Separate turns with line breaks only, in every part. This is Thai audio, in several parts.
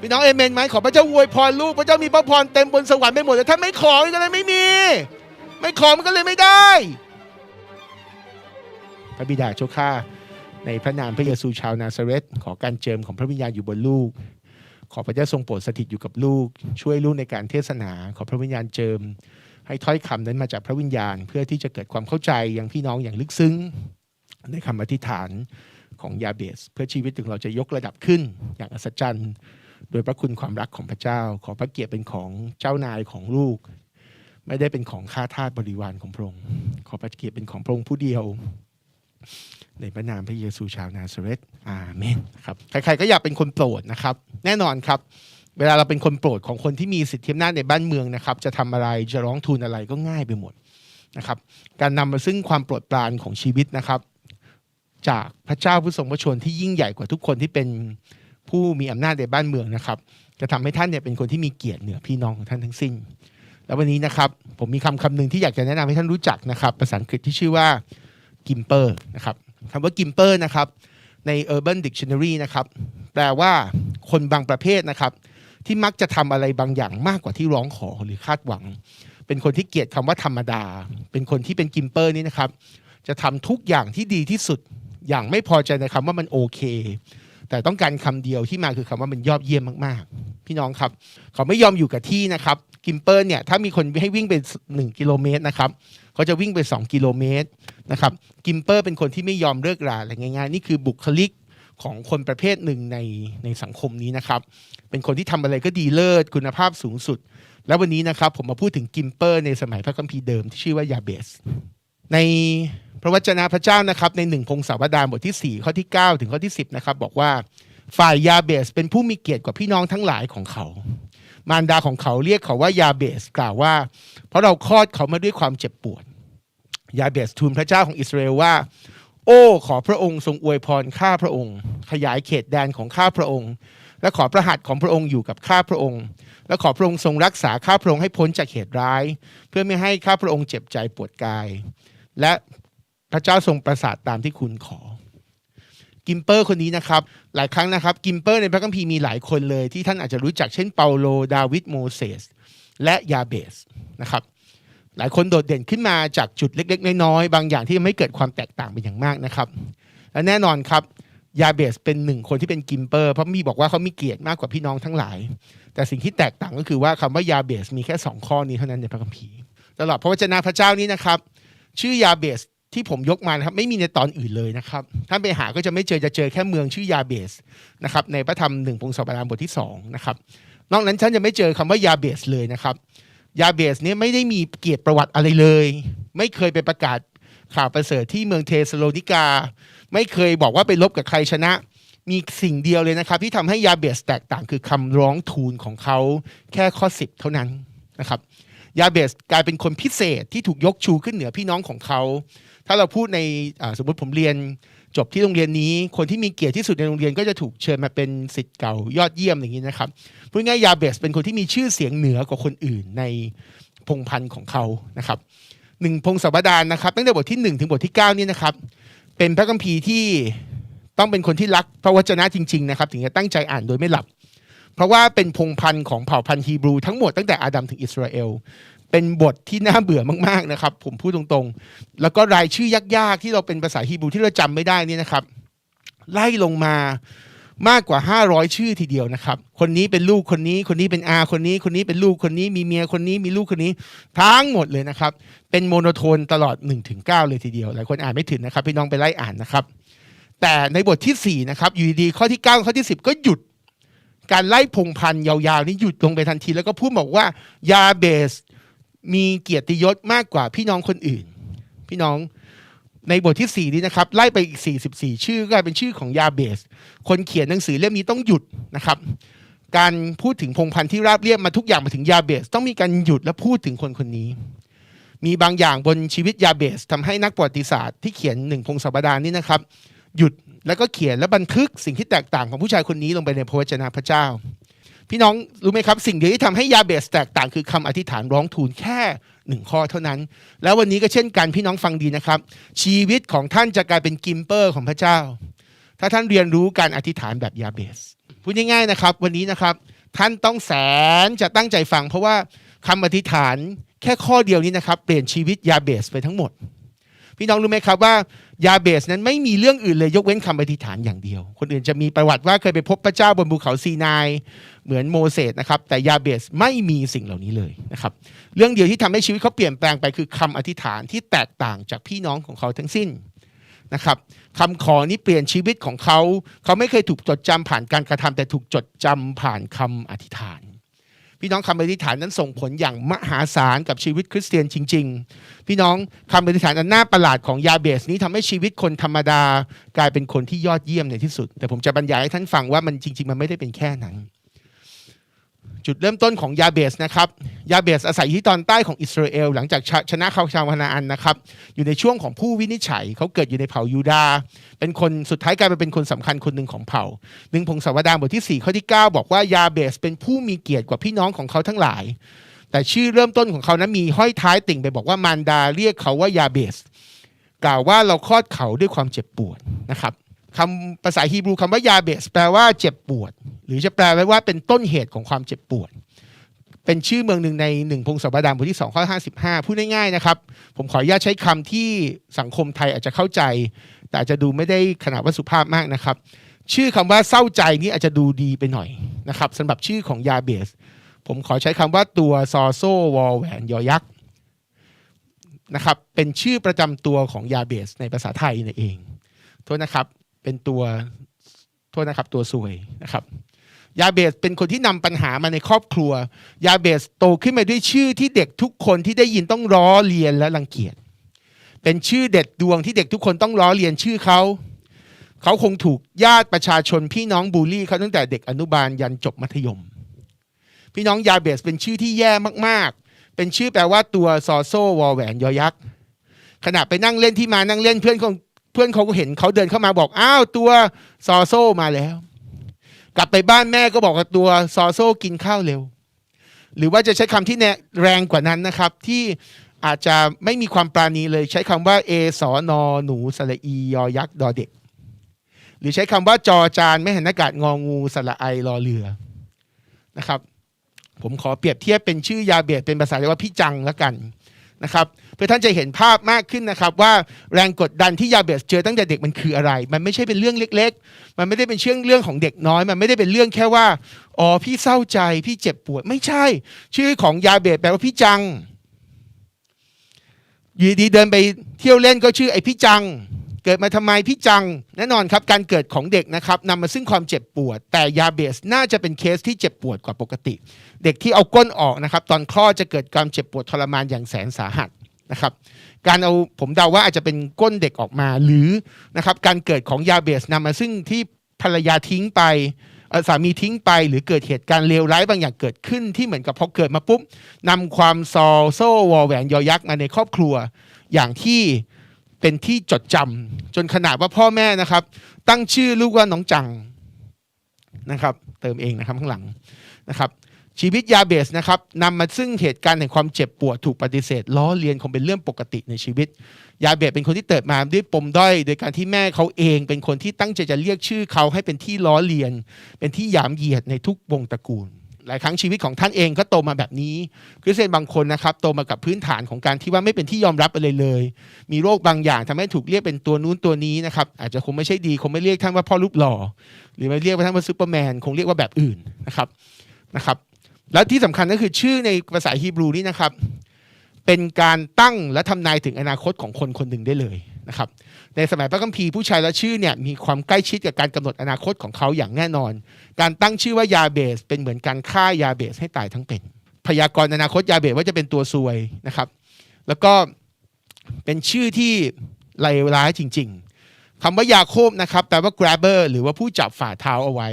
พี่น้องเอเมนไหมขอพระเจ้าอวยพรลูกพระเจ้ามีพระพรเต็มบนสวรรค์ไปหมดแต่ถ้าไม่ขอก็เลยไม่มี ไม่ขอมันก็เลยไม่ได้ พระบิดาเจ้าข้าในพระนามพระเยซูชาวนาซาเรตขอการเจิมของพระวิญญาณอยู่บนลูก ขอพระเจ้าทรงโปรดสถิตอยู่กับลูก ช่วยลูกในการเทศนา ขอพระวิญญาณเจิม ให้ถ้อยคำนั้นมาจากพระวิญญาณ เพื่อที่จะเกิดความเข้าใจอย่างพี่น้องอย่างลึกซึ้งในคำอธิษฐานของยาเบส เพื่อชีวิตของเราจะยกระดับขึ้นอย่างอัศจรรย์ โดยพระคุณความรักของพระเจ้า ขอพระเกียรติเป็นของเจ้านายของลูก ไม่ได้เป็นของข้าทาสบริวารของพระองค์ ขอพระเกียรติเป็นของพระองค์ผู้เดียว ในพระนามพระเยซูชาวนาซาเรตอาเมนครับใครๆก็อยากเป็นคนโปรดนะครับ แน่นอนครับ เวลาเราเป็นคนโปรดของคนที่มีสิทธิอำนาจในบ้านเมืองนะครับ จะทำอะไรจะร้องทูลอะไรก็ง่ายไปหมดนะครับ การนำมาซึ่งความโปรดปรานของชีวิตนะครับ จากพระเจ้าผู้ทรงพระชนที่ยิ่งใหญ่กว่าทุกคนที่เป็น ผู้มีอำนาจในบ้านเมืองนะครับ จะทำให้ท่านเนี่ยเป็นคนที่มีเกียรติเหนือพี่น้องของท่านทั้งสิ้น แล้ววันนี้นะครับผมมีคำคำหนึ่งที่อยากจะแนะนำให้ท่านรู้จักนะครับภาษาอังกฤษที่ชื่อว่ากิมเปอร์นะครับคำว่ากิมเปอร์นะครับใน Urban Dictionary นะครับแปลว่าคนบางประเภทนะครับ ที่มักจะทำอะไรบางอย่างมากกว่าที่ร้องขอหรือคาดหวัง เป็นคนที่เกียดคำว่าธรรมดา เป็นคนที่เป็นกิมเปอร์นี่นะครับ จะทำทุกอย่างที่ดีที่สุดอย่างไม่พอใจในคำว่ามันโอเค แต่ต้องการคำเดียวที่มาคือคำว่ามันยอดเยี่ยมมากๆ พี่น้องครับ เขาไม่ยอมอยู่กับที่นะครับ กิมเปอร์เนี่ยถ้ามีคนให้วิ่งไป1กิโลเมตรนะครับเขาจะวิ่งไป 2 กิโลเมตรนะครับกิมเปอร์เป็นคนที่ไม่ยอมเลิกราอะไรง่ายๆนี่คือบุคลิกของคนประเภทหนึ่งในในสังคมนี้นะครับ เป็นคนที่ทำอะไรก็ดีเลิศคุณภาพสูงสุด แล้ววันนี้นะครับผมมาพูดถึงกิมเปอร์ในสมัยพระคัมภีร์เดิมที่ชื่อว่ายาเบส ในพระวจนะพระเจ้านะครับ ในหนึ่งพงศาวดารบทที่ 4 ข้อที่ 9 ถึงข้อที่ 10 นะครับ บอกว่าฝ่ายยาเบสเป็นผู้มีเกียรติกว่าพี่น้องทั้งหลายของเขา มารดาของเขาเรียกเขาว่ายาเบสกล่าวว่า เพราะเราคลอดเขามาด้วยความเจ็บปวด ยาเบสทูลพระเจ้าของอิสราเอลว่า โอ้ขอพระองค์ทรงอวยพรข้าพระองค์ ขยายเขตแดนของข้าพระองค์ และขอพระหัตถ์ของพระองค์อยู่กับข้าพระองค์ และขอพระองค์ทรงรักษาข้าพระองค์ให้พ้นจากเหตุร้าย เพื่อไม่ให้ข้าพระองค์เจ็บใจปวดกาย และพระเจ้าทรงประสาทตามที่คุณขอ กิมเปอร์คนนี้นะครับ หลายครั้งนะครับ กิมเปอร์ในพระคัมภีร์มีหลายคนเลยที่ท่านอาจจะรู้จักเช่นเปาโล ดาวิด โมเสส และยาเบสนะครับ หลายคนโดดเด่นขึ้นมาจากจุดเล็ก ๆ น้อยๆบางอย่างที่ไม่เกิดความแตกต่างเป็นอย่างมากนะครับ และแน่นอนครับยาเบสเป็นหนึ่งคนที่เป็นกิมเปอร์ เพราะมีบอกว่าเขามีเกียรติมากกว่าพี่น้องทั้งหลาย แต่สิ่งที่แตกต่างก็คือว่าคำว่ายาเบสมีแค่สองข้อนี้เท่านั้นในพระคัมภีร์ตลอดพระวจนะพระเจ้านี้นะครับ ชื่อยาเบสที่ผมยกมานะครับไม่มีในตอนอื่นเลยนะครับท่านไปหาก็จะไม่เจอจะเจอแค่เมืองชื่อยาเบสนะครับในพระธรรมหนึ่งพงศาวดารบทที่สองนะครับนอกนั้นท่านจะไม่เจอคำว่ายาเบสเลยนะครับยาเบสเนี่ยไม่ได้มีเกียรติประวัติอะไรเลย ไม่เคยไปประกาศข่าวประเสริฐที่เมืองเทสโลนิกา ไม่เคยบอกว่าไปลบกับใครชนะ มีสิ่งเดียวเลยนะครับ ที่ทำให้ยาเบสแตกต่างคือคำร้องทูลของเขาแค่ข้อ 10 เท่านั้นนะครับ ยาเบสกลายเป็นคนพิเศษที่ถูกยกชูขึ้นเหนือพี่น้องของเขา ถ้าเราพูดในสมมติผมเรียนจบที่โรงเรียนนี้ คนที่มีเกียรติที่สุดในโรงเรียนก็จะถูกเชิญมาเป็นสิทธิ์เก่ายอดเยี่ยมอย่างนี้นะครับพูดง่ายๆยาเบสเป็นคนที่มีชื่อเสียงเหนือกว่าคนอื่นในพงพันธ์ของเขานะครับหนึ่งพงศาวดารนะครับตั้งแต่บทที่ 1 ถึงบทที่ 9 นี่นะครับเป็นพระคัมภีร์ที่ต้องเป็นคนที่รักพระวจนะจริงๆนะครับถึงจะตั้งใจอ่านโดยไม่หลับ เพราะว่าเป็นพงพันธุ์ของเผ่าพันธุ์ฮีบรู ทั้งหมดตั้งแต่อาดัมถึงอิสราเอลเป็นบทที่น่าเบื่อมากๆนะครับ ผมพูดตรงๆ แล้วก็รายชื่อยากๆ ที่เราเป็นภาษาฮีบรูที่เราจำไม่ได้นี่นะครับ ไล่ลงมามากกว่า 500 ชื่อทีเดียวนะครับ คนนี้เป็นลูกคนนี้ คนนี้เป็นอาคนนี้ คนนี้เป็นลูกคนนี้ มีเมียคนนี้มีลูกคนนี้ ทั้งหมดเลยนะครับ เป็นโมโนโทนตลอด 1-9 เลยทีเดียว หลายคนอ่านไม่ถึงนะครับ พี่น้องไปไล่อ่านนะครับ แต่ในบทที่4นะครับอยู่ดีๆข้อที่ 9 ข้อที่ 10 ก็หยุด การไล่พงพันธ์ยาวๆนี่หยุดลงไปทันที แล้วก็พูดบอกว่ายาเบสมีเกียรติยศมากกว่าพี่น้องคนอื่น พี่น้องในบทที่ 4 นี้นะครับ ไล่ไปอีก 44 ชื่อ ก็เป็นชื่อของยาเบส คนเขียนหนังสือเล่มนี้ต้องหยุดนะครับ การพูดถึงพงพันธุ์ที่ราบเรียบมาทุกอย่างมาถึงยาเบส ต้องมีการหยุดและพูดถึงคนคนนี้ มีบางอย่างบนชีวิตยาเบสทำให้นักประวัติศาสตร์ที่เขียนหนึ่งพงศาวดารนี่นะครับ หยุด แล้วก็เขียนและบันทึกสิ่งที่แตกต่างของผู้ชายคนนี้ลงไปในพระวจนะพระเจ้า พี่น้องรู้ไหมครับ สิ่งเดียวที่ทำให้ยาเบสแตกต่างคือคำอธิษฐานร้องทูลแค่หนึ่งข้อเท่านั้น แล้ววันนี้ก็เช่นกันพี่น้องฟังดีนะครับ ชีวิตของท่านจะกลายเป็นกิมเปอร์ของพระเจ้า ถ้าท่านเรียนรู้การอธิษฐานแบบยาเบสพูดง่ายๆนะครับ วันนี้นะครับท่านต้องแสนจะตั้งใจฟัง เพราะว่าคำอธิษฐานแค่ข้อเดียวนี้นะครับ เปลี่ยนชีวิตยาเบสไปทั้งหมด พี่น้องรู้ไหมครับว่า ยาเบสนั้นไม่มีเรื่องอื่นเลยยกเว้นคำอธิษฐานอย่างเดียว คนอื่นจะมีประวัติว่าเคยไปพบพระเจ้าบนภูเขาซีนายเหมือนโมเสสนะครับ แต่ยาเบสไม่มีสิ่งเหล่านี้เลยนะครับ เรื่องเดียวที่ทำให้ชีวิตเขาเปลี่ยนแปลงไปคือคำอธิษฐานที่แตกต่างจากพี่น้องของเขาทั้งสิ้นนะครับคำขอนี้เปลี่ยนชีวิตของเขา เขาไม่เคยถูกจดจำผ่านการกระทำแต่ถูกจดจำผ่านคำอธิษฐาน พี่น้องคำอธิษฐานนั้นส่งผลอย่างมหาศาลกับชีวิตคริสเตียนจริง ๆ พี่น้องคำอธิษฐานอันน่าประหลาดของยาเบสนี้ทำให้ชีวิตคนธรรมดากลายเป็นคนที่ยอดเยี่ยมในที่สุด แต่ผมจะบรรยายให้ท่านฟังว่ามันจริง ๆ มันไม่ได้เป็นแค่นั้น จุดเริ่มต้นของยาเบสนะครับยาเบสอาศัยอยู่ที่ตอนใต้ของอิสราเอลหลังจากชชนะเขาชาวนาอันนะครับ อยู่ในช่วงของผู้วินิจฉัยเขาเกิดอยู่ในเผ่ายูดา เป็นคนสุดท้ายกลายไปเป็นคนสำคัญคนหนึ่งของเผ่าหนึ่งพงศาวดารบทที่ 4 ข้อที่ 9 บอกว่ายาเบสเป็นผู้มีเกียรติกว่าพี่น้องของเขาทั้งหลาย แต่ชื่อเริ่มต้นของเขานั้นมีห้อยท้ายติ่งไปบอกว่ามารดาเรียกเขาว่ายาเบส กล่าวว่าเราคลอดเขาด้วยความเจ็บปวดนะครับ คำภาษาฮีบรูคำว่ายาเบสแปลว่าเจ็บปวด หรือจะแปลไว้ว่าเป็นต้นเหตุของความเจ็บปวด เป็นชื่อเมืองหนึ่งในหนึ่งพงศาวดารบทที่2ข้อ55 พูดง่ายๆนะครับ ผมขออนุญาตใช้คำที่สังคมไทยอาจจะเข้าใจ แต่อาจจะดูไม่ได้ขนาดว่าสุภาพมากนะครับ ชื่อคำว่าเศร้าใจนี่อาจจะดูดีไปหน่อยนะครับสำหรับชื่อของยาเบส ผมขอใช้คำว่าตัวซอโซวอลแหวนยอยักษ์นะครับเป็นชื่อประจำตัวของยาเบสในภาษาไทยนั่นเองโทษนะครับ เป็นตัวโทษนะครับตัวสวยนะครับยาเบสเป็นคนที่นำปัญหามาในครอบครัว ยาเบสโตขึ้นมาด้วยชื่อที่เด็กทุกคนที่ได้ยินต้องล้อเลียนและรังเกียจ เป็นชื่อเด็ดดวงที่เด็กทุกคนต้องล้อเลียนชื่อเขา เขาคงถูกญาติประชาชนพี่น้องบูลลี่เขาตั้งแต่เด็กอนุบาลยันจบมัธยม พี่น้องยาเบสเป็นชื่อที่แย่มากๆ เป็นชื่อแปลว่าตัวซอโซวอแหวนยอยักษ์ขณะไปนั่งเล่นที่มานั่งเล่นเพื่อนของ เพื่อนเขาก็เห็นเขาเดินเข้ามาบอกอ้าวตัวซอโซมาแล้ว กลับไปบ้านแม่ก็บอกกับตัวซอโซกินข้าวเร็ว หรือว่าจะใช้คำที่แรงกว่านั้นนะครับ ที่อาจจะไม่มีความปราณีเลยใช้คำว่าเอสอนอหนูสระอียอยักษ์ดอเด็ก หรือใช้คำว่าจอจานไม่เห็นอากาศงองูสระไอรอเรือนะครับ ผมขอเปรียบเทียบเป็นชื่อยาเบียดเป็นภาษาเรียกว่าพี่จังแล้วกัน นะครับเพื่อท่านจะเห็นภาพมากขึ้นนะครับ ว่าแรงกดดันที่ยาเบียดเจอตั้งแต่เด็กมันคืออะไร มันไม่ใช่เป็นเรื่องเล็ก ๆ มันไม่ได้เป็นเชื่องเรื่องของเด็กน้อย มันไม่ได้เป็นเรื่องแค่ว่าอ๋อพี่เศร้าใจพี่เจ็บปวดไม่ใช่ ชื่อของยาเบียดแปลว่าพี่จังอยู่ดีเดินไปเที่ยวเล่นก็ชื่อไอพี่จัง เกิดมาทำไมพี่จัง แน่นอนครับการเกิดของเด็กนะครับนำมาซึ่งความเจ็บปวด แต่ยาเบสน่าจะเป็นเคสที่เจ็บปวดกว่าปกติ เด็กที่เอาก้นออกนะครับ ตอนคลอดจะเกิดการเจ็บปวดทรมานอย่างแสนสาหัสนะครับ การเอาผมเดาว่าอาจจะเป็นก้นเด็กออกมาหรือนะครับการเกิดของยาเบสนำมาซึ่งที่ภรรยาทิ้งไปสามีทิ้งไปหรือเกิดเหตุการณ์เลวร้ายบางอย่างเกิดขึ้นที่เหมือนกับพอเกิดมาปุ๊บนำความซอโซ่วอแหวนยอยักษ์มาในครอบครัว อย่างที่เป็นที่จดจำจนขนาดว่าพ่อแม่นะครับ ตั้งชื่อลูกว่าน้องจังนะครับ เติมเองนะครับข้างหลังนะครับ ชีวิตยาเบสนะครับนำมาซึ่งเหตุการณ์แห่งความเจ็บปวดถูกปฏิเสธล้อเลียนคงเป็นเรื่องปกติในชีวิต ยาเบสเป็นคนที่เติบมาด้วยปมด้อย โดยการที่แม่เขาเองเป็นคนที่ตั้งใจจะเรียกชื่อเขาให้เป็นที่ล้อเลียน เป็นที่หยามเหยียดในทุกวงตระกูล หลายครั้งชีวิตของท่านเองก็โตมาแบบนี้คริสเตียนบางคนนะครับโตมากับพื้นฐานของการที่ว่าไม่เป็นที่ยอมรับอะไรเลย มีโรคบางอย่างทำให้ถูกเรียกเป็นตัวนู้นตัวนี้นะครับอาจจะคงไม่ใช่ดีคงไม่เรียกท่านว่าพ่อรูปหล่อ หรือไม่เรียกว่าท่านว่าซูเปอร์แมนคงเรียกว่าแบบอื่นนะครับนะครับ แล้วที่สำคัญก็คือชื่อในภาษาฮีบรูนี่นะครับ เป็นการตั้งและทำนายถึงอนาคตของคนคนหนึ่งได้เลยนะครับ ในสมัยพระคัมภีร์ผู้ชายและชื่อเนี่ยมีความใกล้ชิดกับการกำหนดอนาคตของเขาอย่างแน่นอน การตั้งชื่อว่ายาเบส เป็นเหมือนการฆ่ายาเบสให้ตายทั้งเป็น พยากรณ์อนาคตยาเบสว่าจะเป็นตัวซวยนะครับ แล้วก็เป็นชื่อที่เลวร้ายจริง ๆคำว่ายาโคบนะครับแปลว่า grabber หรือว่าผู้จับฝ่าเท้าเอาไว้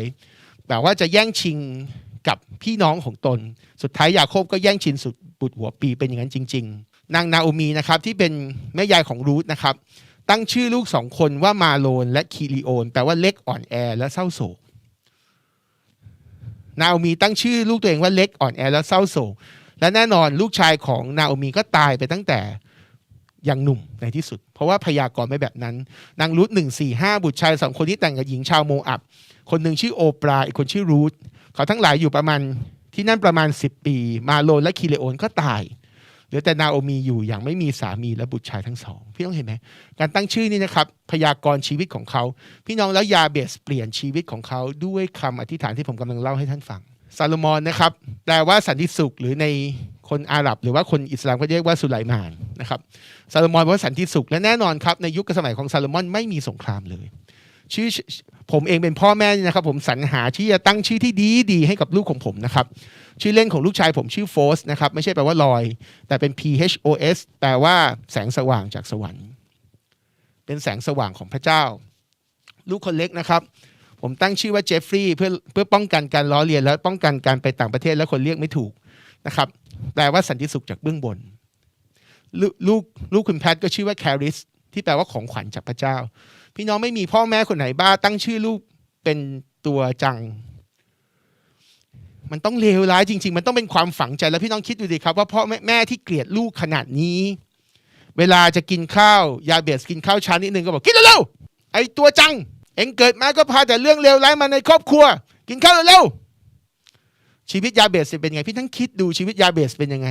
แปลว่าจะแย่งชิง พี่น้องของตน สุดท้ายยาโคบก็แย่งชิงสุดบุตรหัวปีเป็นอย่างนั้นจริง ๆ นางนาโอมีนะครับที่เป็นแม่ยายของรูธนะครับตั้งชื่อลูกสองคนว่ามาโลนและคีริโอน แปลว่าเล็กอ่อนแอและเศร้าโศกนาโอมีตั้งชื่อลูกตัวเองว่าเล็กอ่อนแอและเศร้าโศกและแน่นอนลูกชายของนาโอมีก็ตายไปตั้งแต่ยังหนุ่มในที่สุด เพราะว่าพยากรณ์ไม่แบบนั้น นางรุธหนึ่งสี่ห้าบุตรชายสองคนที่แต่งกับหญิงชาวโมอับ คนหนึ่งชื่อโอปรา อีกคนชื่อรูท เขาทั้งหลายอยู่ประมาณที่นั่นประมาณ 10 ปี มาโลนและคีเลโอนก็ตายเหลือแต่นาโอมีอยู่อย่างไม่มีสามีและบุตรชายทั้งสอง พี่น้องเห็นไหมการตั้งชื่อนี่นะครับ พยากรณ์ชีวิตของเขา พี่น้องแล้วยาเบสเปลี่ยนชีวิตของเขาด้วยคำอธิษฐานที่ผมกำลังเล่าให้ท่านฟังซาโลมอนนะครับแปลว่าสันติสุขหรือในคนอาหรับ หรือว่าคนอิสลามก็เรียกว่าสุไลมานนะครับซาโลมอนว่าสันติสุขและแน่นอนครับในยุคสมัยของซาโลมอนไม่มีสงครามเลย ชื่อผมเองเป็นพ่อแม่นะครับ ผมสรรหาที่จะตั้งชื่อที่ดีดีให้กับลูกของผมนะครับ ชื่อเล่นของลูกชายผมชื่อโฟสนะครับ ไม่ใช่แปลว่าลอย แต่เป็น P H O S แปลว่าแสงสว่างจากสวรรค์ เป็นแสงสว่างของพระเจ้า ลูกคนเล็กนะครับ ผมตั้งชื่อว่าเจฟฟรีย์เพื่อเพื่อป้องกันการล้อเลียนและป้องกันการไปต่างประเทศและคนเรียกไม่ถูกนะครับแปลว่าสันติสุขจากเบื้องบน ลูกลูกลูกคุณแพทก็ชื่อว่าแคริสที่แปลว่าของขวัญจากพระเจ้า พี่น้องไม่มีพ่อแม่คนไหนบ้า ตั้งชื่อลูกเป็นตัวจัง มันต้องเลวร้ายจริง ๆ มันต้องเป็นความฝังใจแล้วพี่น้องคิดดูดิครับว่าพ่อแม่แม่ที่เกลียดลูกขนาดนี้ เวลาจะกินข้าวยาเบสกินข้าวช้านิดนึงก็บอกกินเร็วๆไอ้ตัวจัง เอ็งเกิดมาก็พาแต่เรื่องเลวร้ายมาในครอบครัว กินข้าวเร็วๆชีวิตยาเบสเป็นไง พี่ทั้งคิดดูชีวิตยาเบสเป็นยังไง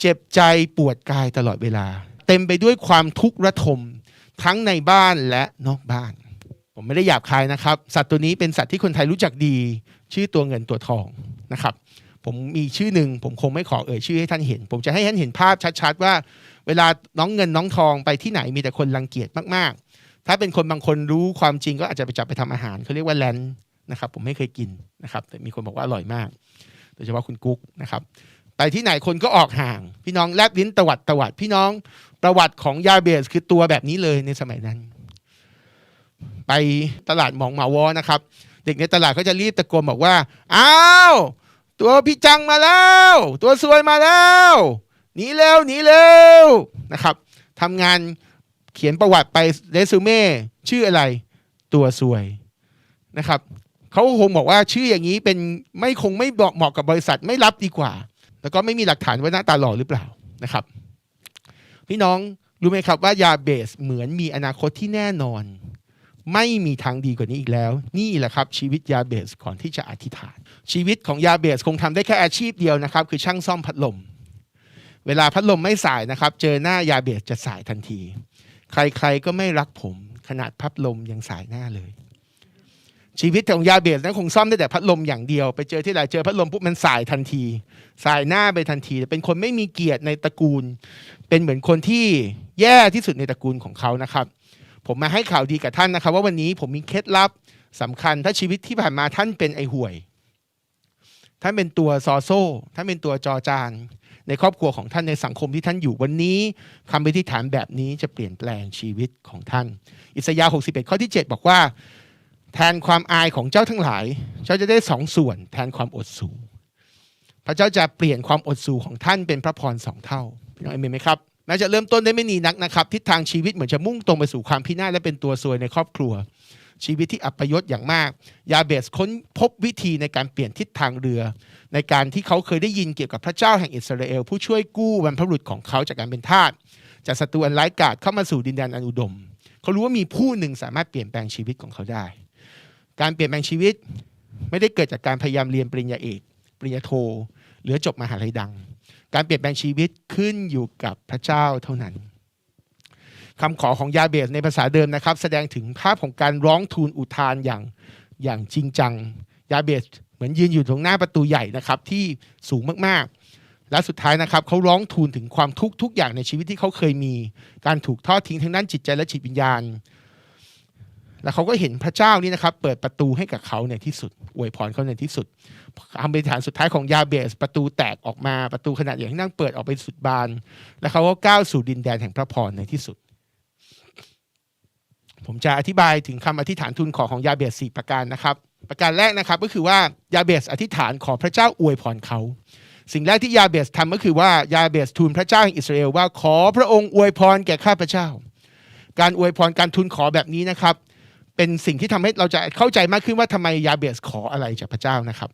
เจ็บใจปวดกายตลอดเวลา เต็มไปด้วยความทุกข์ระทม ทั้งในบ้านและนอกบ้าน ผมไม่ได้หยาบคายนะครับ สัตว์ตัวนี้เป็นสัตว์ที่คนไทยรู้จักดี ชื่อตัวเงินตัวทองนะครับ ผมมีชื่อหนึ่งผมคงไม่ขอเอ่ยชื่อให้ท่านเห็น ผมจะให้ท่านเห็นภาพชัดๆว่า เวลาน้องเงินน้องทองไปที่ไหนมีแต่คนรังเกียจมากๆ ถ้าเป็นคนบางคนรู้ความจริงก็อาจจะไปจับไปทำอาหารเขาเรียกว่าแลนด์นะครับ ผมไม่เคยกินนะครับ แต่มีคนบอกว่าอร่อยมาก โดยเฉพาะคุณกุ๊กนะครับ ไปที่ไหนคนก็ออกห่าง พี่น้องแลบลิ้นตวัดตวัดพี่น้องประวัติของยาเบสคือตัวแบบนี้เลยในสมัยนั้น ไปตลาดหมองหมาวอนะครับ เด็กในตลาดเขาจะรีบตะโกนบอกว่าอ้าวตัวพี่จังมาแล้ว ตัวซวยมาแล้วหนีเร็วหนีเร็วนะครับทำงานเขียนประวัติไปเรซูเม่ชื่ออะไร ตัวซวยนะครับเขาคงบอกว่าชื่ออย่างนี้เป็นไม่คงไม่เหมาะกับบริษัทไม่รับดีกว่า แล้วก็ไม่มีหลักฐานว่าหน้าตาหล่อหรือเปล่านะครับ พี่น้องรู้ไหมครับว่ายาเบสเหมือนมีอนาคตที่แน่นอน ไม่มีทางดีกว่านี้อีกแล้ว นี่แหละครับชีวิตยาเบสก่อนที่จะอธิษฐาน ชีวิตของยาเบสคงทำได้แค่อาชีพเดียวนะครับ คือช่างซ่อมพัดลม เวลาพัดลมไม่สายนะครับ เจอหน้ายาเบสจะสายทันที ใครๆก็ไม่รักผม ขนาดพัดลมยังสายหน้าเลย ชีวิตของยาเบสนั้นคงซ่อมได้แต่พัดลมอย่างเดียว ไปเจอที่ไหนเจอพัดลมปุ๊บมันสายทันที สายหน้าไปทันที เป็นคนไม่มีเกียรติในตระกูล เป็นเหมือนคนที่แย่ที่สุดในตระกูลของเขานะครับ ผมมาให้ข่าวดีกับท่านนะครับ ว่าวันนี้ผมมีเคล็ดลับสำคัญถ้าชีวิตที่ผ่านมาท่านเป็นไอห่วย ท่านเป็นตัวซอโซ่ท่านเป็นตัวจอจานในครอบครัวของท่านในสังคมที่ท่านอยู่วันนี้คำอธิษฐานแบบนี้จะเปลี่ยนแปลงชีวิตของท่าน อิสยาห์61 ข้อที่ 7 บอกว่า แทนความอายของเจ้าทั้งหลาย เจ้าจะได้สองส่วน แทนความอดสูพระเจ้าจะเปลี่ยนความอดสูของท่านเป็นพระพรสองเท่าพี่น้องเอเมนไหมครับแม้จะเริ่มต้นได้ไม่ดีนักนะครับทิศทางชีวิตเหมือนจะมุ่งตรงไปสู่ความพินาศและเป็นตัวซวยในครอบครัว ชีวิตที่อัปยศอย่างมาก ยาเบสค้นพบวิธีในการเปลี่ยนทิศทางเรือ ในการที่เขาเคยได้ยินเกี่ยวกับพระเจ้าแห่งอิสราเอล ผู้ช่วยกู้บรรพบุรุษของเขาจากการเป็นทาสจากศัตรูอันร้ายกาจเข้ามาสู่ดินแดนอันอุดม เขารู้ว่ามีผู้หนึ่งสามารถเปลี่ยนแปลงชีวิตของเขาได้ การเปลี่ยนแปลงชีวิต ไม่ได้เกิดจากการพยายามเรียนปริญญาเอก ปริญญาโท หรือจบมหาลัยดัง การเปลี่ยนแปลงชีวิตขึ้นอยู่กับพระเจ้าเท่านั้นคำขอของยาเบสในภาษาเดิมนะครับ แสดงถึงภาพของการร้องทูลอุทานอย่างอย่างจริงจังยาเบสเหมือนยืนอยู่ตรงหน้าประตูใหญ่นะครับที่สูงมากๆ และสุดท้ายนะครับเขาร้องทูลถึงความทุกข์ทุกอย่างในชีวิตที่เขาเคยมี การถูกทอดทิ้งทางด้านจิตใจและจิตวิญญาณ แล้วเขาก็เห็นพระเจ้านี่นะครับ เปิดประตูให้กับเขาในที่สุด อวยพรเขาในที่สุดคำอธิษฐานสุดท้ายของยาเบส ประตูแตกออกมาประตูขนาดใหญ่ที่นั่งเปิดออกไปสุดบาน แล้วเขาก็ก้าวสู่ดินแดนแห่งพระพรในที่สุด ผมจะอธิบายถึงคำอธิษฐานทูลขอของยาเบสสี่ประการนะครับ ประการแรกนะครับก็คือว่ายาเบสอธิษฐานขอพระเจ้าอวยพรเขาสิ่งแรกที่ยาเบสทำก็คือว่ายาเบสทูลพระเจ้าแห่งอิสราเอลว่าขอพระองค์อวยพรแก่ข้าพระเจ้า การอวยพรการทูลขอแบบนี้นะครับ เป็นสิ่งที่ทำให้เราจะเข้าใจมากขึ้นว่าทำไมยาเบสขออะไรจากพระเจ้านะครับ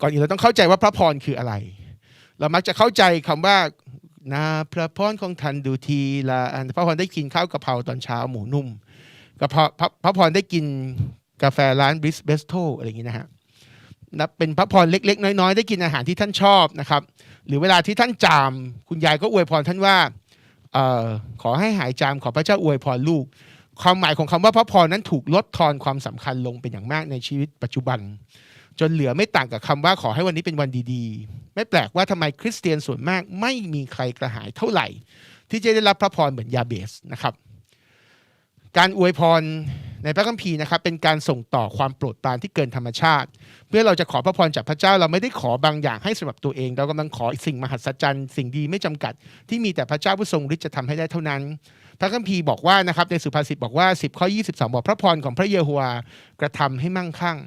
ก่อนอื่นเราต้องเข้าใจว่าพระพรคืออะไร เรามักจะเข้าใจคำว่านาพระพรของท่านดูทีละอันพระพรได้กินข้าวกะเพราตอนเช้าหมูนุ่มกระเพาะพระพระพรได้กินกาแฟร้านบริสเบสโตอะไรอย่างนี้นะฮะนับเป็นพระพรเล็ก ๆ น้อยๆ ได้กินอาหารที่ท่านชอบนะครับ หรือเวลาที่ท่านจาม คุณยายก็อวยพรท่านว่าออขอให้หายจามขอพระเจ้าอวยพรลูก ความหมายของคำว่าพระพรนั้นถูกลดทอนความสำคัญลงเป็นอย่างมากในชีวิตปัจจุบัน จนเหลือไม่ต่างกับคำว่าขอให้วันนี้เป็นวันดีๆ ไม่แปลกว่าทำไมคริสเตียนส่วนมากไม่มีใครกระหายเท่าไหร่ ที่จะได้รับพระพรเหมือนยาเบสนะครับ การอวยพร ในพระคัมภีร์นะครับเป็นการส่งต่อความโปรดปรานที่เกินธรรมชาติ เมื่อเราจะขอพระพรจากพระเจ้าเราไม่ได้ขอบางอย่างให้สำหรับตัวเอง เรากำลังขอสิ่งมหัศจรรย์สิ่งดีไม่จำกัด ที่มีแต่พระเจ้าผู้ทรงฤทธิ์จะทำให้ได้เท่านั้น พระคัมภีร์บอกว่านะครับในสุภาษิตบอกว่า 10ข้อ22 บอกพระพรของพระเยโฮวากระทำให้มั่งคั่ง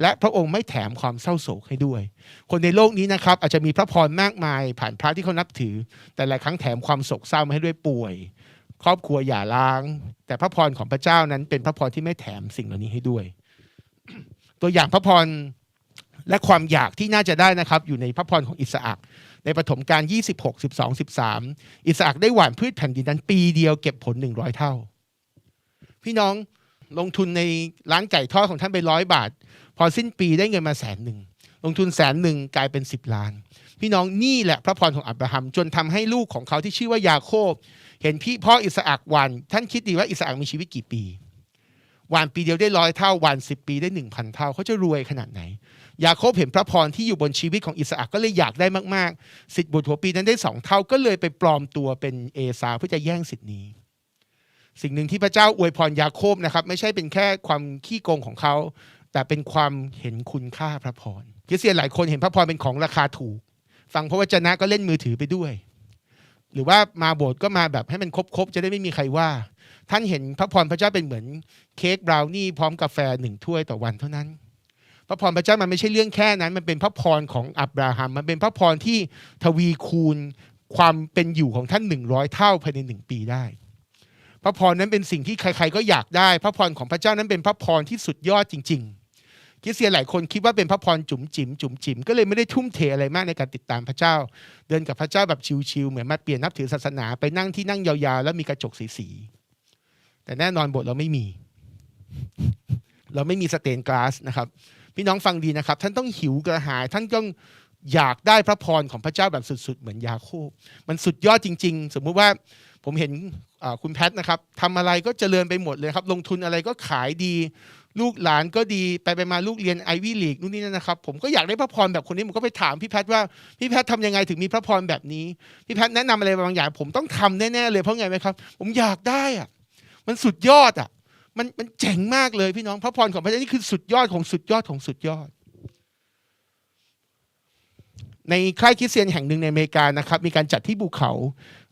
และพระองค์ไม่แถมความเศร้าโศกให้ด้วย คนในโลกนี้นะครับอาจจะมีพระพรมากมาย ผ่านพระที่เขานับถือ แต่หลายครั้งแถมความโศกเศร้ามาให้ด้วยป่วย ครอบครัวหย่าร้าง แต่พระพรของพระเจ้านั้นเป็นพระพรที่ไม่แถมสิ่งเหล่านี้ให้ด้วย ตัวอย่างพระพรและความอยากที่น่าจะได้นะครับ อยู่ในพระพรของอิสอักในปฐมกาล26 12 13 อิสอักได้หว่านพืชแผ่นดินนั้น ปีเดียวเก็บผล 100 เท่า พี่น้องลงทุนในร้านไก่ทอดของท่านไปร้อยบาท พอสิ้นปีได้เงินมาแสนหนึ่งลงทุนแสนหนึ่งกลายเป็น 10 ล้าน พี่น้องนี่แหละพระพรของอับราฮัม จนทำให้ลูกของเขาที่ชื่อว่ายาโคบ เห็นพี่พ่ออิสอักวานท่านคิดดีว่าอิสอักมีชีวิตกี่ปีวานปีเดียวได้ร้อยเท่าวานสิบปีได้หนึ่งพันเท่าเขาจะรวยขนาดไหน ยาโคบเห็นพระพรที่อยู่บนชีวิตของอิสอักก็เลยอยากได้มากๆ สิทธิ์บุตรหัวปีนั้นได้สองเท่าก็เลยไปปลอมตัวเป็นเอซาเพื่อจะแย่งสิทธิ์นี้ สิ่งหนึ่งที่พระเจ้าอวยพรยาโคบนะครับ ไม่ใช่เป็นแค่ความขี้โกงของเขา แต่เป็นความเห็นคุณค่าพระพรคริสเตียนหลายคนเห็นพระพรเป็นของราคาถูก ฟังพระวจนะก็เล่นมือถือไปด้วย หรือว่ามาโบสถ์ก็มาแบบให้มันครบๆจะได้ไม่มีใครว่า ท่านเห็นพระพรพระเจ้าเป็นเหมือนเค้กบราวนี่พร้อมกาแฟหนึ่งถ้วยต่อวันเท่านั้น พระพรพระเจ้ามันไม่ใช่เรื่องแค่นั้น มันเป็นพระพรของอับราฮัม มันเป็นพระพรที่ทวีคูณความเป็นอยู่ของท่านหนึ่งร้อยเท่าภายในหนึ่งปีได้ พระพรนั้นเป็นสิ่งที่ใครๆก็อยากได้ พระพรของพระเจ้านั้นเป็นพระพรที่สุดยอดจริง ๆ คริสเตียนหลายคนคิดว่าเป็นพระพรจุ๋มจิ๋มจุ๋มจิ๋มก็เลยไม่ได้ทุ่มเทอะไรมากในการติดตามพระเจ้า เดินกับพระเจ้าแบบชิวๆเหมือนมาเปลี่ยนนับถือศาสนาไปนั่งที่นั่งยาวๆ แล้วมีกระจกสีๆแต่แน่นอนโบทเราไม่มี เราไม่มีสเตนกลาสนะครับพี่น้องฟังดีนะครับ ท่านต้องหิวกระหาย ท่านต้องอยากได้พระพรของพระเจ้าแบบสุด ๆ เหมือนยาโคบมันสุดยอดจริง ๆ สมมุติว่าผมเห็นคุณแพทนะครับทำอะไรก็เจริญไปหมดเลยครับ ลงทุนอะไรก็ขายดี ลูกหลานก็ดีไปไปมาลูกเรียนไอวี่ลีกนู่นนี่นั่นนะครับ ผมก็อยากได้พระพรแบบคนนี้ผมก็ไปถามพี่แพทว่าพี่แพททำยังไงถึงมีพระพรแบบนี้ พี่แพทแนะนำอะไรบางอย่าง ผมต้องทำแน่ๆเลยเพราะไงไหมครับ ผมอยากได้อะมันสุดยอดอะมันมันเจ๋งมากเลยพี่น้องพระพรของพระเจ้านี่คือสุดยอดของสุดยอดของสุดยอด ในค่ายคริสเตียนแห่งหนึ่งในอเมริกานะครับ มีการจัดที่ภูเขา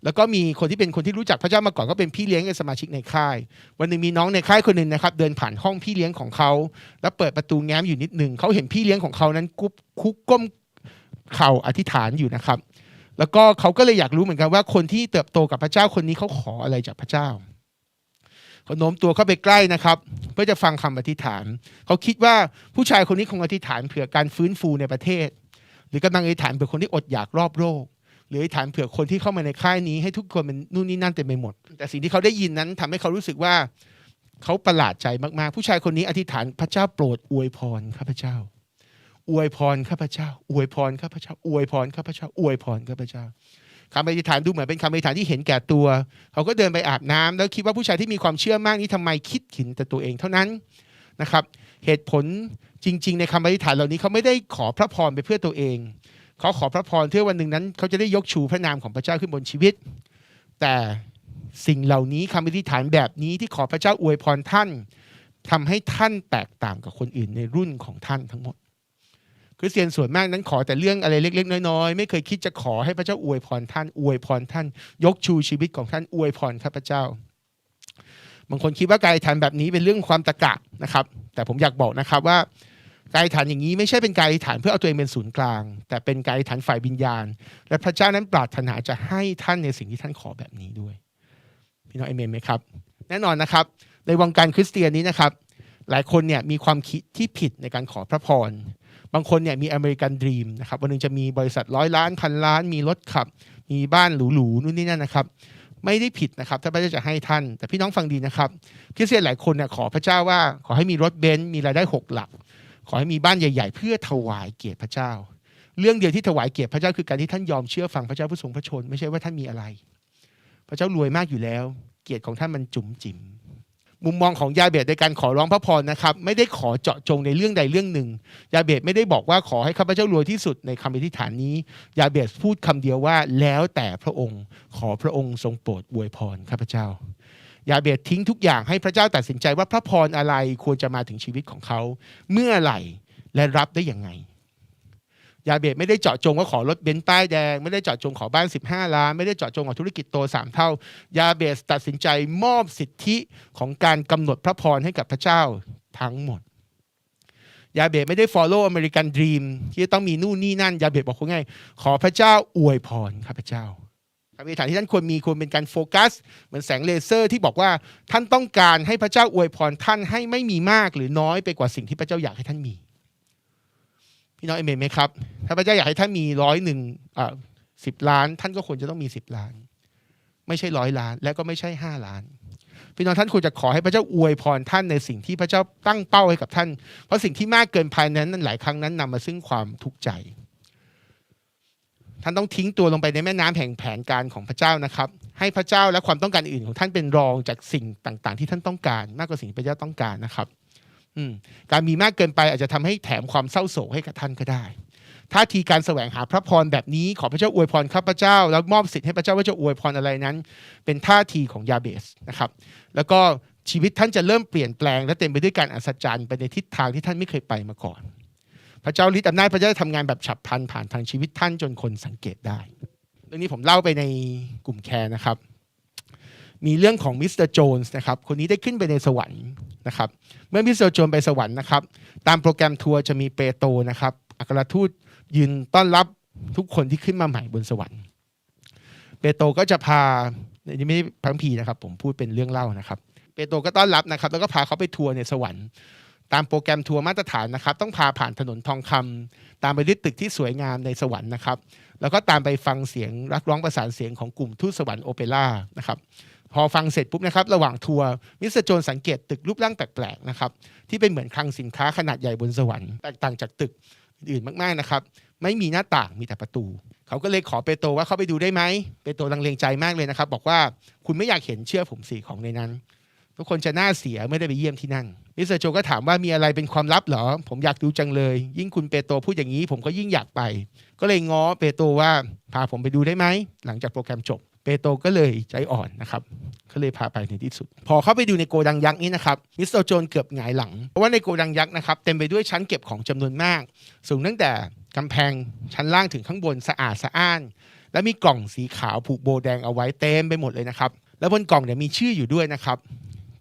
แล้วก็มีคนที่เป็นคนที่รู้จักพระเจ้ามาก่อนก็เป็นพี่เลี้ยงเป็นสมาชิกในค่าย วันหนึ่งมีน้องในค่ายคนหนึ่งนะครับ เดินผ่านห้องพี่เลี้ยงของเขา แล้วเปิดประตูแง้มอยู่นิดหนึ่งเขาเห็นพี่เลี้ยงของเขานั้นกุ๊บคุกก้มเข่าอธิษฐานอยู่นะครับ แล้วก็เขาก็เลยอยากรู้เหมือนกันว่าคนที่เติบโตกับพระเจ้าคนนี้เขาขออะไรจากพระเจ้าเขาโน้มตัวเข้าไปใกล้นะครับ เพื่อจะฟังคำอธิษฐาน เขาคิดว่าผู้ชายคนนี้คงอธิษฐานเผื่อการฟื้นฟูในประเทศ หรือกำลังอธิษฐานเผื่อคนที่อดอยากรอบโลก หรือฐานเผื่อคนที่เข้ามาในค่ายนี้ให้ทุกคนเป็นนู่นนี่นั่นเต็มไปหมด แต่สิ่งที่เขาได้ยินนั้นทำให้เขารู้สึกว่าเขาประหลาดใจมากๆ ผู้ชายคนนี้อธิษฐานพระเจ้าโปรดอวยพรข้าพเจ้า อวยพรข้าพเจ้า อวยพรข้าพเจ้า อวยพรข้าพเจ้า อวยพรข้าพเจ้าคำอธิษฐานดูเหมือนเป็นคำอธิษฐานที่เห็นแก่ตัว เขาก็เดินไปอาบน้ำแล้วคิดว่าผู้ชายที่มีความเชื่อมากนี้ทำไมคิดขินแต่ตัวเองเท่านั้นนะครับ เหตุผลจริง ๆ ในคำอธิษฐานเหล่านี้เขาไม่ได้ขอพระพรไปเพื่อตัวเอง เขาขอพระพรเพื่อวันหนึ่งนั้น เขาจะได้ยกชูพระนามของพระเจ้าขึ้นบนชีวิต แต่สิ่งเหล่านี้คำอธิษฐานแบบนี้ที่ขอพระเจ้าอวยพรท่านทำให้ท่านแตกต่างกับคนอื่นในรุ่นของท่านทั้งหมดคริสเตียนส่วนมากนั้นขอแต่เรื่องอะไรเล็ก ๆ น้อยๆไม่เคยคิดจะขอให้พระเจ้าอวยพรท่านอวยพรท่าน ยกชูชีวิตของท่านอวยพรข้าพเจ้าบางคนคิดว่าการอธิษฐานแบบนี้เป็นเรื่องความตะกะนะครับ แต่ผมอยากบอกนะครับว่า การอธิษฐานอย่างนี้ไม่ใช่เป็นการอธิษฐานเพื่อเอาตัวเองเป็นศูนย์กลาง แต่เป็นการอธิษฐานฝ่ายวิญญาณ และพระเจ้านั้นปรารถนาจะให้ท่านในสิ่งที่ท่านขอแบบนี้ด้วยพี่น้องเอเมนไหมครับ แน่นอนนะครับ ในวงการคริสเตียนนี้นะครับ หลายคนเนี่ยมีความคิดที่ผิดในการขอพระพรบางคนเนี่ยมีอเมริกันดรีมนะครับวันหนึงจะมีบริษัทร้อยล้านพันล้าน มีรถขับ มีบ้านหรูๆนู่นนี่นั่นนะครับไม่ได้ผิดนะครับ ถ้าพระเจ้าจะให้ท่าน แต่พี่น้องฟังดีนะครับคริสเตียนหลายคนเนี่ยขอพระเจ้าว่าขอให้มีรถเบนซ์มีรายได้หกหลัก ขอให้มีบ้านใหญ่ ๆ เพื่อถวายเกียรติพระเจ้า เรื่องเดียวที่ถวายเกียรติพระเจ้าคือการที่ท่านยอมเชื่อฟังพระเจ้าผู้ทรงพระชน ไม่ใช่ว่าท่านมีอะไร พระเจ้ารวยมากอยู่แล้ว เกียรติของท่านมันจุ๋มจิ๋มมุมมองของยาเบตในการขอร้องพระพรนะครับไม่ได้ขอเจาะจงในเรื่องใดเรื่องหนึ่ง ยาเบตไม่ได้บอกว่าขอให้ข้าพเจ้ารวยที่สุดในคำอธิษฐานนี้ ยาเบตพูดคำเดียวว่าแล้วแต่พระองค์ ขอพระองค์ทรงโปรดอวยพรข้าพเจ้า ยาเบตทิ้งทุกอย่างให้พระเจ้าตัดสินใจว่าพระพรอะไรควรจะมาถึงชีวิตของเขา เมื่อไหร่และรับได้อย่างไง ยาเบตไม่ได้เจาะจงว่าขอรถเบนซ์ป้ายแดง ไม่ได้เจาะจงขอบ้าน 15 ล้าน ไม่ได้เจาะจงขอธุรกิจโตสามเท่า ยาเบสตัดสินใจมอบสิทธิของการกำหนดพระพรให้กับพระเจ้าทั้งหมดยาเบสไม่ได้ follow American Dream ที่ต้องมีนู่นนี่นั่น ยาเบสบอกว่าไงขอพระเจ้าอวยพรข้าพระเจ้า คำอธิษฐานที่ท่านควรมีควรเป็นการโฟกัส เหมือนแสงเลเซอร์ที่บอกว่าท่านต้องการให้พระเจ้าอวยพรท่านให้ไม่มีมากหรือน้อยไปกว่าสิ่งที่พระเจ้าอยากให้ท่านมี พี่น้องเอเมนไหมครับ ถ้าพระเจ้าอยากให้ท่านมีร้อยหนึ่งอ่าสิบล้าน ท่านก็ควรจะต้องมีสิบล้าน ไม่ใช่ร้อยล้าน และก็ไม่ใช่ห้าล้าน พี่น้องท่านควรจะขอให้พระเจ้าอวยพรท่านในสิ่งที่พระเจ้าตั้งเป้าให้กับท่าน เพราะสิ่งที่มากเกินภายนั้นนั้นหลายครั้งนั้นนำมาซึ่งความทุกข์ใจ ท่านต้องทิ้งตัวลงไปในแม่น้ำแห่งแผนการของพระเจ้านะครับ ให้พระเจ้าและความต้องการอื่นของท่านเป็นรองจากสิ่งต่างๆ ที่ท่านต้องการ มากกว่าสิ่งที่พระเจ้าต้องการนะครับการมีมากเกินไปอาจจะทำให้แถมความเศร้าโศกให้กับท่านก็ได้ท่าทีการแสวงหาพระพรแบบนี้ขอพระเจ้าอวยพรข้าพเจ้า แล้วมอบสิทธิ์ให้พระเจ้าว่าจะอวยพรอะไรนั้น เป็นท่าทีของยาเบสนะครับ แล้วก็ชีวิตท่านจะเริ่มเปลี่ยนแปลง และเต็มไปด้วยการอัศจรรย์ไปในทิศทางที่ท่านไม่เคยไปมาก่อน พระเจ้าฤทธิ์อำนาจพระเจ้าทำงานแบบฉับพลันผ่านทางชีวิตท่านจนคนสังเกตได้เรื่องนี้ผมเล่าไปในกลุ่มแคร์นะครับ มีเรื่องของมิสเตอร์โจนส์นะครับคนนี้ได้ขึ้นไปในสวรรค์นะครับ เมื่อมิสเตอร์โจนไปสวรรค์นะครับ ตามโปรแกรมทัวร์จะมีเปโตรนะครับอัครทูตยืนต้อนรับทุกคนที่ขึ้นมาใหม่บนสวรรค์ เปโตรก็จะพานี่ไม่พังพีนะครับ ผมพูดเป็นเรื่องเล่านะครับ เปโตรก็ต้อนรับนะครับ แล้วก็พาเขาไปทัวร์ในสวรรค์ ตามโปรแกรมทัวร์มาตรฐานนะครับ ต้องพาผ่านถนนทองคำตามไปด้วยตึกที่สวยงามในสวรรค์นะครับ แล้วก็ตามไปฟังเสียงรักร้องประสานเสียงของกลุ่มทูตสวรรค์โอเปร่านะครับพอฟังเสร็จปุ๊บนะครับระหว่างทัวร์มิสเตอร์โจนสังเกตตึกรูปร่างแปลกๆนะครับที่เป็นเหมือนคลังสินค้าขนาดใหญ่บนสวรรค์แตกต่างจากตึกอื่นมากๆนะครับไม่มีหน้าต่างมีแต่ประตู เขาก็เลยขอเปโตว่าเข้าไปดูได้ไหมเปโตลังเลงใจมากเลยนะครับ บอกว่าคุณไม่อยากเห็นเชื่อผมสิของในนั้น ทุกคนจะน่าเสียไม่ได้ไปเยี่ยมที่นั่น มิสเตอร์โจก็ถามว่ามีอะไรเป็นความลับเหรอ ผมอยากดูจังเลย ยิ่งคุณเปโตรพูดอย่างนี้ ผมก็ยิ่งอยากไป ก็เลยง้อเปโตรว่าพาผมไปดูได้ไหม หลังจากโปรแกรมจบ เปโตรก็เลยใจอ่อนนะครับก็เลยพาไปในที่สุด พอเข้าไปดูในโกดังยักษ์นี้นะครับมิสเตอร์โจนเกือบหงายหลัง เพราะว่าในโกดังยักษ์นะครับเต็มไปด้วยชั้นเก็บของจำนวนมาก สูงตั้งแต่กำแพงชั้นล่างถึงข้างบนสะอาดสะอ้าน และมีกล่องสีขาวผูกโบแดงเอาไว้เต็มไปหมดเลยนะครับแล้วบนกล่องเนี่ยมีชื่ออยู่ด้วยนะครับ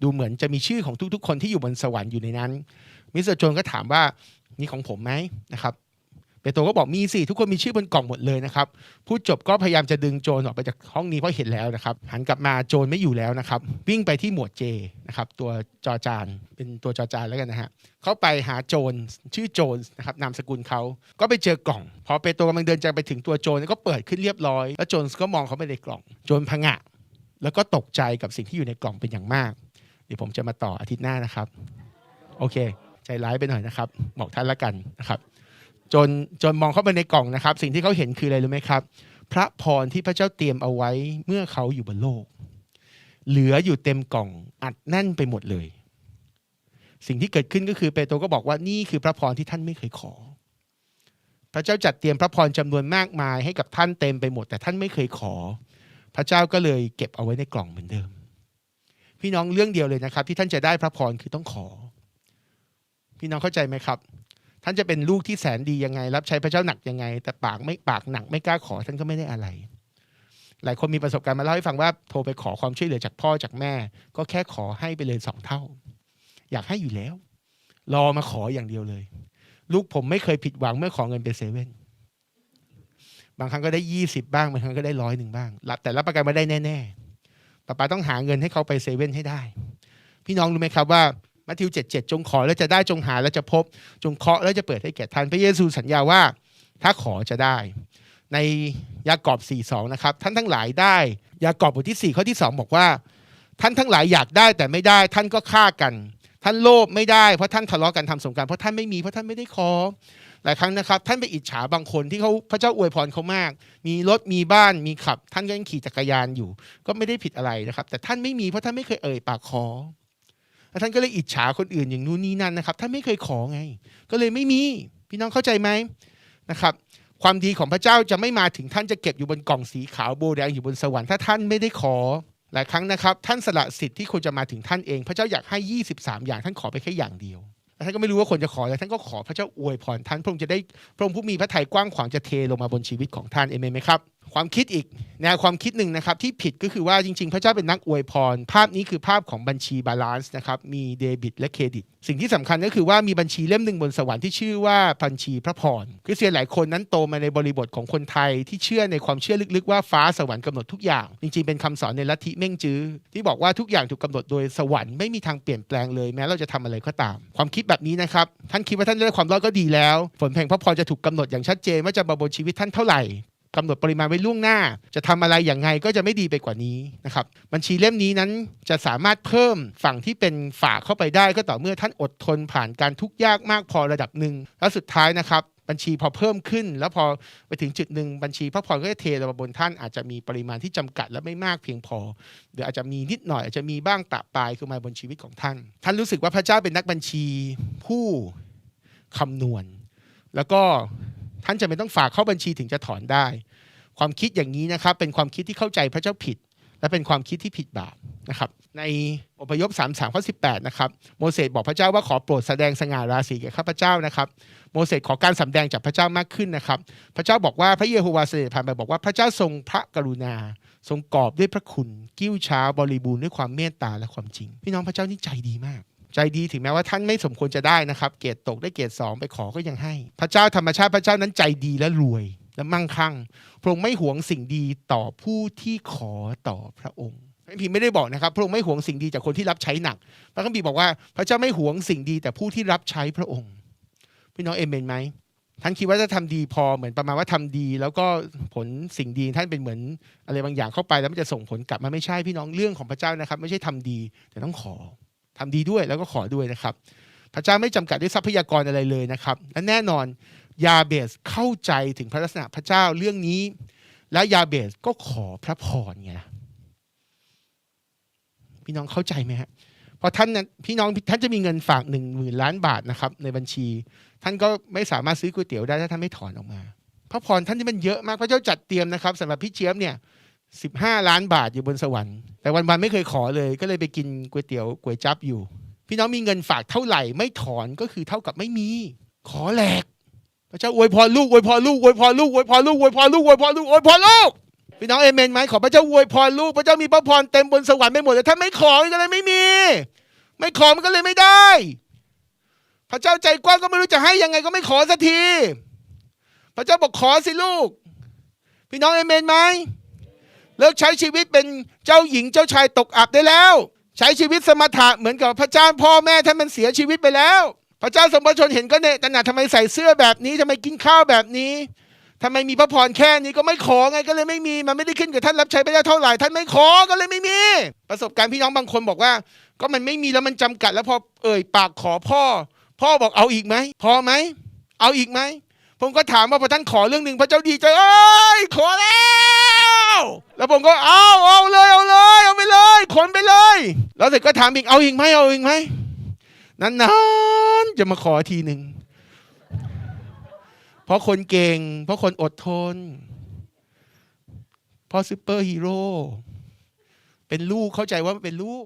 ดูเหมือนจะมีชื่อของทุก ๆ คนที่อยู่บนสวรรค์อยู่ในนั้น มิสเตอร์โจนก็ถามว่านี่ของผมไหมนะครับเปโตรก็บอกมีสิทุกคนมีชื่อบนกล่องหมดเลยนะครับพูดจบก็พยายามจะดึงโจรออกไปจากห้องนี้เพราะเห็นแล้วนะครับหันกลับมาโจรไม่อยู่แล้วนะครับ วิ่งไปที่หมวดเจนะครับตัวจอจานเป็นตัวจอจานแล้วกันนะฮะเข้าไปหาโจรชื่อโจรนะครับนามสกุลเขาก็ไปเจอกล่อง พอเปโตรกำลังเดินจะไปถึงตัวโจรก็เปิดขึ้นเรียบร้อย แล้วโจรก็มองเขาไปในกล่อง โจรพงะแล้วก็ตกใจกับสิ่งที่อยู่ในกล่องเป็นอย่างมาก ดี๋ยวผมจะมาต่ออาทิตย์หน้านะครับ โอเค ใจร้ายไปหน่อยนะครับบอกท่านละกันนะครับ จนจนมองเข้าไปในกล่องนะครับ สิ่งที่เขาเห็นคืออะไรรู้ไหมครับ พระพรที่พระเจ้าเตรียมเอาไว้เมื่อเขาอยู่บนโลก เหลืออยู่เต็มกล่องอัดแน่นไปหมดเลย สิ่งที่เกิดขึ้นก็คือเปโตรก็บอกว่านี่คือพระพรที่ท่านไม่เคยขอ พระเจ้าจัดเตรียมพระพรจำนวนมากมายให้กับท่านเต็มไปหมด แต่ท่านไม่เคยขอ พระเจ้าก็เลยเก็บเอาไว้ในกล่องเหมือนเดิม พี่น้องเรื่องเดียวเลยนะครับ ที่ท่านจะได้พระพรคือต้องขอ พี่น้องเข้าใจไหมครับ ท่านจะเป็นลูกที่แสนดียังไง รับใช้พระเจ้าหนักยังไง แต่ปากไม่ปากหนักไม่กล้าขอท่านก็ไม่ได้อะไร หลายคนมีประสบการณ์มาเล่าให้ฟังว่าโทรไปขอความช่วยเหลือจากพ่อจากแม่ ก็แค่ขอให้ไปเลยสองเท่า อยากให้อยู่แล้ว รอมาขออย่างเดียวเลย ลูกผมไม่เคยผิดหวังเมื่อขอเงินไปเซเว่นบางครั้งก็ได้ยี่สิบบ้างบางครั้งก็ได้ร้อยหนึ่งบ้างแต่รับประกันไม่ได้แน่ ๆ ป้าป้าต้องหาเงินให้เขาไปเซเว่นให้ได้ พี่น้องรู้ไหมครับว่ามัทธิวเจ็ดเจ็ดจงขอแล้วจะได้จงหาแล้วจะพบ จงเคาะแล้วจะเปิดให้แก่ท่านพระเยซูสัญญาว่าถ้าขอจะได้ ในยากอบ4.2นะครับท่านทั้งหลายได้ ยากอบบทที่4ข้อที่ 2 บอกว่า ท่านทั้งหลายอยากได้แต่ไม่ได้ ท่านก็ฆ่ากัน ท่านโลภไม่ได้เพราะท่านทะเลาะกันทำสงครามเพราะท่านไม่มีเพราะท่านไม่ได้ขอ หลายครั้งนะครับ ท่านไปอิจฉาบางคนที่เขาพระเจ้าอวยพรเขามาก มีรถมีบ้านมีขับ ท่านก็ยังขี่จักรยานอยู่ ก็ไม่ได้ผิดอะไรนะครับ แต่ท่านไม่มีเพราะท่านไม่เคยเอ่ยปากขอแล้วท่านก็เลยอิจฉาคนอื่นอย่างนู้นนี่นั่นนะครับท่านไม่เคยขอไง ก็เลยไม่มีพี่น้องเข้าใจไหมนะครับความดีของพระเจ้าจะไม่มาถึงท่านจะเก็บอยู่บนกล่องสีขาวโบแดงอยู่บนสวรรค์ถ้าท่านไม่ได้ขอหลายครั้งนะครับ ท่านสละสิทธิ์ที่ควรจะมาถึงท่านเอง พระเจ้าอยากให้ 23 อย่างท่านขอไปแค่อย่างเดียว ท่านก็ไม่รู้ว่าคนจะขออะไรท่านก็ขอพระเจ้าอวยพรท่านพระองค์จะได้พระองค์ผู้มีพระทัยกว้างขวางจะเทลงมาบนชีวิตของท่านเอเมนไหมครับ ความคิดอีกแนวความคิดหนึ่งนะครับที่ผิดก็คือว่าจริง ๆ พระเจ้าเป็นนักอวยพร ภาพนี้คือภาพของบัญชีบาลานซ์นะครับมีเดบิตและเครดิต สิ่งที่สำคัญก็คือว่ามีบัญชีเล่มหนึ่งบนสวรรค์ที่ชื่อว่าบัญชีพระพรคริสเตียนหลายคนนั้นโตมาในบริบทของคนไทยที่เชื่อในความเชื่อลึกๆว่าฟ้าสวรรค์กำหนดทุกอย่าง จริง ๆ เป็นคำสอนในลัทธิเม่งจื้อที่บอกว่าทุกอย่างถูกกำหนดโดยสวรรค์ไม่มีทางเปลี่ยนแปลงเลยแม้เราจะทำอะไรก็ตาม ความคิดแบบนี้นะครับท่านคิดว่าท่านได้ความรอดก็ดีแล้ว ผลแห่งพระพรจะถูกกำหนดอย่างชัดเจนว่าจะมาบนชีวิตท่านเท่าไหร่ กำหนดปริมาณไว้ล่วงหน้า จะทำอะไรอย่างไงก็จะไม่ดีไปกว่านี้นะครับบัญชีเล่มนี้นั้นจะสามารถเพิ่มฝั่งที่เป็นฝากเข้าไปได้ ก็ต่อเมื่อท่านอดทนผ่านการทุกข์ยากมากพอระดับหนึ่งแล้วสุดท้ายนะครับบัญชีพอเพิ่มขึ้น แล้วพอไปถึงจุดหนึ่งบัญชีพระพรก็จะเทลงมาบนท่านอาจจะมีปริมาณที่จำกัดและไม่มากเพียงพอ หรืออาจจะมีนิดหน่อยอาจจะมีบ้างปะปลายคือมาบนชีวิตของท่าน ท่านรู้สึกว่าพระเจ้าเป็นนักบัญชีผู้คำนวณ แล้วก็ ท่านจะไม่ต้องฝากเข้าบัญชีถึงจะถอนได้ ความคิดอย่างนี้นะครับเป็นความคิดที่เข้าใจพระเจ้าผิด และเป็นความคิดที่ผิดบาปนะครับในอพยพ3 3ข้อ18นะครับโมเสสบอกพระเจ้าว่าขอโปรดแสดงสง่าราศีแก่ข้าพเจ้านะครับโมเสสขอการสำแดงจากพระเจ้ามากขึ้นนะครับ พระเจ้าบอกว่าพระเยโฮวาห์เสด็จผ่านไปบอกว่าพระเจ้าทรงพระกรุณา ทรงกอบด้วยพระคุณ กิ้วช้าบริบูรณ์ด้วยความเมตตาและความจริง พี่น้องพระเจ้านี่ใจดีมาก ใจดีถึงแม้ว่าท่านไม่สมควรจะได้นะครับ เกรดตกได้เกรดสองไปขอก็ยังให้ พระเจ้าธรรมชาติพระเจ้านั้นใจดีและรวยและมั่งคั่ง พระองค์ไม่หวงสิ่งดีต่อผู้ที่ขอต่อพระองค์พระคัมภีร์ไม่ได้บอกนะครับ พระองค์ไม่หวงสิ่งดีจากคนที่รับใช้หนัก พระคัมภีร์บอกว่าพระเจ้าไม่หวงสิ่งดีแต่ผู้ที่รับใช้พระองค์ พี่น้องเอเมนไหมท่านคิดว่าจะทำดีพอเหมือนประมาณว่าทำดี แล้วก็ผลสิ่งดีท่านเป็นเหมือนอะไรบางอย่างเข้าไปแล้วมันจะส่งผลกลับมาไม่ใช่พี่น้องเรื่องของพระเจ้านะครับ ไม่ใช่ทำดีแต่ต้องขอ ทำดีด้วยแล้วก็ขอด้วยนะครับ พระเจ้าไม่จำกัดด้วยทรัพยากรอะไรเลยนะครับ และแน่นอนยาเบสเข้าใจถึงพระลักษณะพระเจ้าเรื่องนี้ และยาเบสก็ขอพระพรไงนะพี่น้องเข้าใจไหมฮะพราะท่านนั้นพี่น้องท่านจะมีเงินฝากหนึ่งหมื่นล้านบาทนะครับ ในบัญชี ท่านก็ไม่สามารถซื้อก๋วยเตี๋ยวได้ถ้าท่านไม่ถอนออกมาพระพรท่านที่มันเยอะมากพระเจ้าจัดเตรียมนะครับสำหรับพี่เชียบเนี่ย สิบห้าล้านบาทอยู่บนสวรรค์แต่วันๆไม่เคยขอเลย ก็เลยไปกินก๋วยเตี๋ยวก๋วยจั๊บอยู่ พี่น้องมีเงินฝากเท่าไหร่ไม่ถอนก็คือเท่ากับไม่มี ขอแหลกพระเจ้าอวยพรลูกอวยพรลูกอวยพรลูกอวยพรลูกอวยพรลูกอวยพรลูกอวยพรลูกพี่น้องเอเมนไหมขอพระเจ้าอวยพรลูกพระเจ้ามีพระพรเต็มบนสวรรค์ไม่หมดแต่ถ้าไม่ขอก็เลยไม่มี ไม่ขอมันก็เลยไม่ได้ พระเจ้าใจกว้างก็ไม่รู้จะให้ยังไงก็ไม่ขอสักที พระเจ้าบอกขอสิลูก พี่น้องเอเมนไหม เลิกใช้ชีวิตเป็นเจ้าหญิงเจ้าชายตกอับได้แล้ว ใช้ชีวิตสมถะเหมือนกับพระเจ้าพ่อแม่ท่านมันเสียชีวิตไปแล้ว พระเจ้าสมบูชนเห็นก็เนี่ยตนาทำไมใส่เสื้อแบบนี้ทำไมกินข้าวแบบนี้ทำไมมีพระพรแค่นี้ก็ไม่ขอไงก็เลยไม่มีมันไม่ได้ขึ้นกับท่านรับใช้พระเจ้าเท่าไหร่ท่านไม่ขอก็เลยไม่มี ประสบการณ์พี่น้องบางคนบอกว่า ก็มันไม่มีแล้วมันจำกัด แล้วพอเอ่ยปากขอพ่อ พ่อบอกเอาอีกไหมพอไหมเอาอีกไหม ผมก็ถามว่าพอท่านขอเรื่องหนึ่งพระเจ้าดีใจเอ้ยขอแล้วแล้วผมก็เอาเอาเลยเอาเลยเอาไปเลยขนไปเลย แล้วเสร็จก็ถามอีกเอาอีกไหมเอาอีกไหมนานๆจะมาขอทีหนึ่งเพราะคนเก่ง เพราะคนอดทน เพราะซูเปอร์ฮีโร่เป็นลูกเข้าใจว่าเป็นลูก